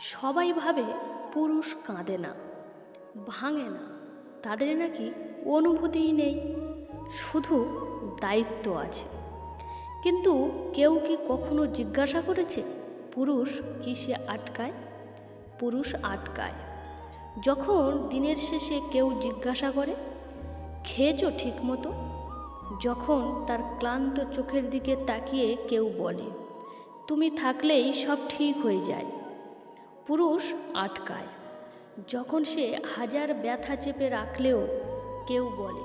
সবাই ভাবে পুরুষ কাঁদে না, ভাঙে না, তাদের নাকি অনুভূতিই নেই, শুধু দায়িত্ব আছে। কিন্তু কেউ কি কখনো জিজ্ঞাসা করেছে, পুরুষ কিসে আটকায়? পুরুষ আটকায়। যখন দিনের শেষে কেউ জিজ্ঞাসা করে, খেয়েছো ঠিক মতো যখন তার ক্লান্ত চোখের দিকে তাকিয়ে কেউ বলে, তুমি থাকলেই সব ঠিক হয়ে যায়। পুরুষ আটকায়। যখন সে হাজার ব্যথা চেপে রাখলেও কেউ বলে,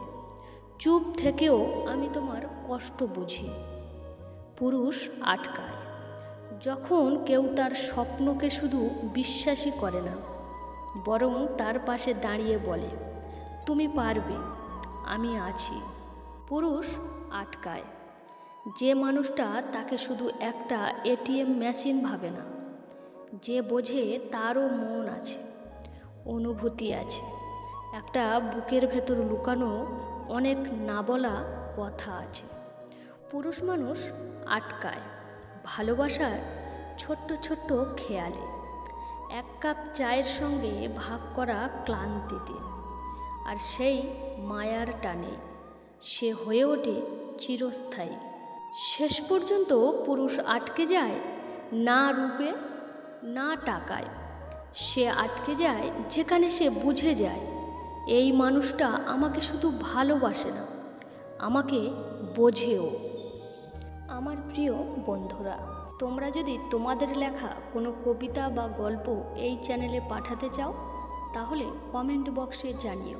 চুপ থেকেও আমি তোমার কষ্ট বুঝি। পুরুষ আটকায়। যখন কেউ তার স্বপ্নকে শুধু বিশ্বাসই করে না, বরং তার পাশে দাঁড়িয়ে বলে, তুমি পারবে, আমি আছি। পুরুষ আটকায়। যে মানুষটা তাকে শুধু একটা এটিএম মেশিন ভাবে না যে বোঝে তারও মন আছে, অনুভূতি আছে। একটা বুকের ভেতর লুকানো অনেক না বলা কথা আছে। পুরুষ মানুষ আটকায়, ভালোবাসার ছোট্ট ছোট্ট খেয়ালে। এক কাপ চায়ের সঙ্গে ভাগ করা ক্লান্তিতে। আর সেই মায়ার টানে, সে হয়ে ওঠে চিরস্থায়ী। শেষ পর্যন্ত পুরুষ আটকে যায় না রূপে না টাকায় সে আটকে যায় যেখানে সে বুঝে যায়, এই মানুষটা আমাকে শুধু ভালোবাসে না, আমাকে বোঝেও। আমার প্রিয় বন্ধুরা, তোমরা যদি তোমাদের লেখা কোনো কবিতা বা গল্প এই চ্যানেলে পাঠাতে চাও, তাহলে কমেন্ট বক্সে জানিও।